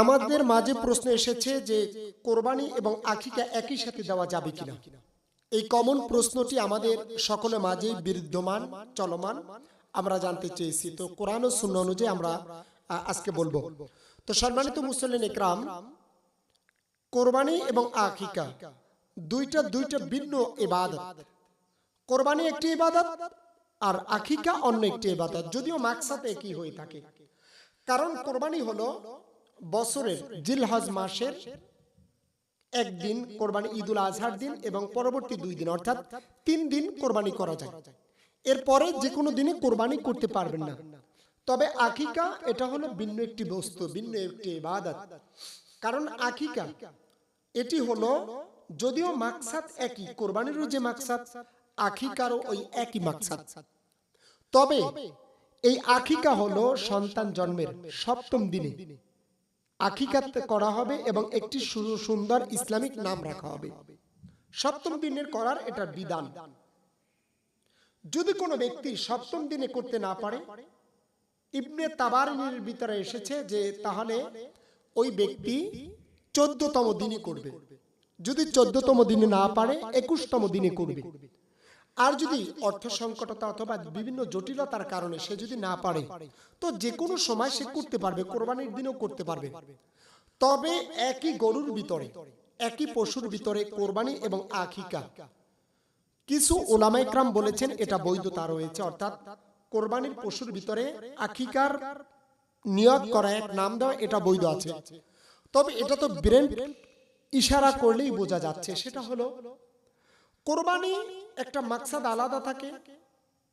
আমাদের মাঝে প্রশ্ন এসেছে যে কোরবানি এবং আকিকা একই সাথে দেওয়া যাবে কিনা। এই কমন প্রশ্নটি আমাদের সকলের মাঝেই বিদ্যমান, চলমান। আমরা জানতে চেয়েছি। তো কোরআন ও শূন্য অনুযায়ী আমরা আজকে বলব। তো সম্মানিত মুসলিম ইকরাম কোরবানি এবং আকিকা দুইটা দুইটা ভিন্ন ইবাদত। কোরবানি একটি ইবাদত আর আকিকা অন্য একটি ইবাদত। যদিও মাকসাদ একই হয়ে থাকে। কারণ কোরবানি হলো বছরের জিলহজ মাসের একদিন কোরবানি ঈদুল আজহার দিন এবং পরবর্তী দুই দিন, অর্থাৎ তিন দিন কোরবানি করা যায়। এরপরে যে কোনো দিনে কোরবানি করতে পারবেন না। তবে আকিকা, এটা হলো ভিন্ন একটি বস্তু, ভিন্ন একটি ইবাদত। কারণ আকিকা, এটি হলো যদিও মাকসাদ একই কোরবানিরও যে মাকসাদ, আকিকারও ওই একই মাকসাদ। তবে এই আকিকা হলো সন্তান জন্মের সপ্তম দিনে। আকিকাত করা হবে এবং একটি সুন্দর ইসলামিক নাম রাখা হবে। সপ্তম দিনের করার এটা বিধান। যদি কোনো ব্যক্তি সপ্তম দিনে করতে না পারে, ইবনে তাবারিনের ভিতরে এসেছে যে তাহলে ওই ব্যক্তি চোদ্দতম দিনে করবে। যদি চোদ্দতম দিনে না পারে, একুশতম দিনে করবে। আর যদি অর্থ সংকটতা অথবা বিভিন্ন জটিলতার কারণে সে যদি না পারে, তো যে কোনো সময় সে করতে পারবে, কোরবানির দিনেও করতে পারবে। তবে একই গরুর ভিতরে, একই পশুর ভিতরে কোরবানি এবং আখিকা। কিছু ওলামাইক্রাম বলেছেন, এটা বৈধতা রয়েছে, অর্থাৎ কোরবানির পশুর ভিতরে আখিকার নিয়োগ করা এক নাম দেওয়া, এটা বৈধ আছে। তবে এটা তো ব্রেন ইশারা করলেই বোঝা যাচ্ছে, সেটা হলো কোরবানি একটা মাকসাদ আলাদা থাকে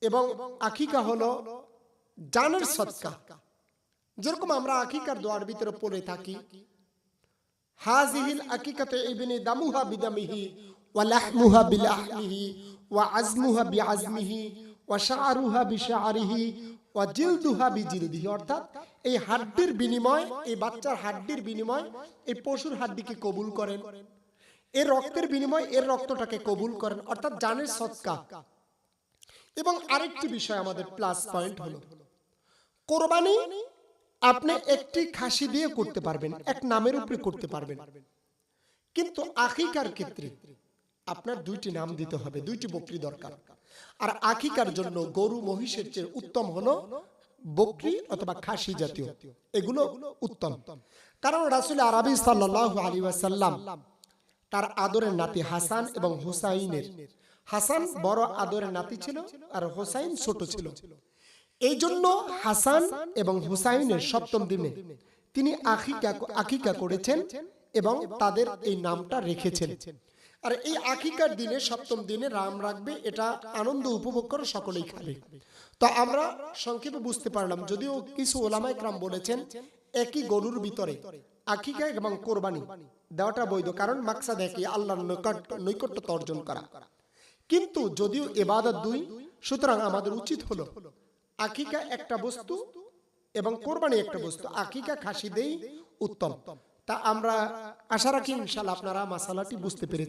এবং আকিকা হলো জানের সৎকা। যেরকম আমরা আকিকার দোয়ার ভিতরে পড়ে থাকি হাজিহিল আকিকাতে ইবনে দামুহা বিদামিহি ওয়া লাহমুহা বিলাহমিহি ওয়া আজমুহা বিআজমিহি ওয়া শাআরুহা বিশাআরিহি ওয়া জিলদুহা বিজিলদিহি। অর্থাৎ এই হাড্ডির বিনিময়, এই বাচ্চার হাড্ডির বিনিময় এই পশুর হাড্ডিকে কবুল করেন। এর রক্তের বিনিময় এর রক্তটাকে কবুল করেন, অর্থাৎ জানের সৎকা। এবং আরেকটি বিষয় আমাদের প্লাস পয়েন্ট হলো, কোরবানি আপনি একটি খাসি দিয়ে করতে পারবেন, এক নামের উপরে করতে পারবেন। কিন্তু আকিকার ক্ষেত্রে আপনার দুইটি নাম দিতে হবে, দুইটি বকরি দরকার। আর আকিকার জন্য গরু মহিষের চেয়ে উত্তম হলো বকরি অথবা খাসি জাতীয়। এগুলো উত্তম। কারণ রাসুল আরবি সাল্লাহ আলী ওয়াসাল্লাম তার আদরের নাতি হাসান এবং হুসাইনের। হাসান বড় আদরের নাতি ছিল আর হুসাইন ছোট ছিল। এই জন্য হাসান এবং হুসাইনের সপ্তম দিনে তিনি আকিকা আকিকা করেছেন এবং তাদের এই নামটা রেখেছেন। আর এই আকিকার দিনে, সপ্তম দিনে রাম রাখবে, এটা আনন্দ উপভোগ করে সকলেই খাবে। তো আমরা সংক্ষেপে বুঝতে পারলাম, যদিও কিছু ওলামাই ক্রাম বলেছেন একই গরুর ভিতরে। আকিকা এবং কোরবানি। দেওয়াটা বৈধ। কারণ মাকসাদ একই আল্লাহর নৈকট্য অর্জন করা। কিন্তু যদিও এবাদত দুই, সুতরাং আমাদের উচিত হলো আকিকা একটা বস্তু এবং কোরবানি একটা বস্তু। আকিকা খাসি দেই উত্তম। তা আমরা আশা রাখি ইনশাল্লাহ আপনারা মাসালাটি বুঝতে পেরেছেন।